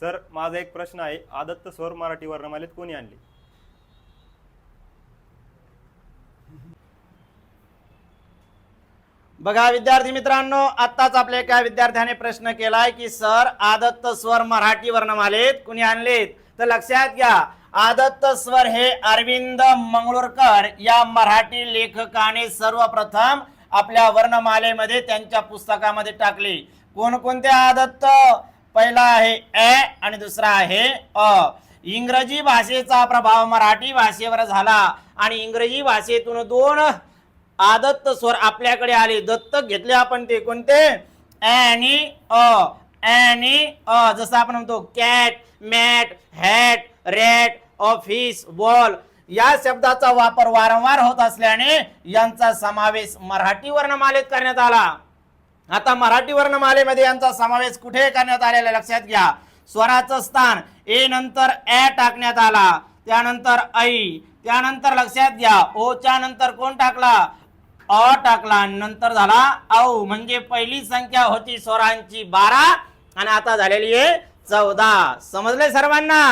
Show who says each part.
Speaker 1: Sir माझा एक प्रश्न आहे. आदत्त स्वर मराठी वर्णमालेत कोणी आणली?
Speaker 2: बघा विद्यार्थी मित्रांनो आत्ताच आपल्या एका विद्यार्थ्याने प्रश्न केलाय की सर आदत्त स्वर मराठी वर्णमालेत कुणी आणलेत? तर लक्षात घ्या आदत्त स्वर हे अरविंद मंगळूरकर या मराठी लेखकाने सर्वप्रथम आपल्या वर्णमालेमध्ये त्यांच्या पुस्तकामध्ये टाकले. कोणकोणते आदत्त? पहिला आहे ए आणि दुसरा आहे अ. इंग्रजी भाषेचा प्रभाव मराठी भाषेवर झाला आणि इंग्रजी भाषेतून दोन आदत्त स्वर आपल्याकडे आले. दत्तक घेतले आपण ते कोणते? ॲ आणि अ. ॲ आणि अ. जसं आपण म्हणतो cat mat hat rat office ball या शब्दाचा वापर वारंवार होत असल्याने यांचा समावेश मराठी वर्णमालेत करण्यात आला. आता मराठी वर्णमालेमध्ये यांचा समावेश कुठे करण्यात आलेला आहे? लक्षात घ्या. स्वराचं स्थान ए नंतर ए टाकण्यात आला. त्यानंतर ऐ. त्यानंतर लक्षात घ्या. ओ च्या नंतर कोण टाकला? अ टाकला. नंतर झाला औ. म्हणजे पहिली संख्या होती स्वरांची बारा आणि आता झालेली आहे चौदा. समजले सर्वांना?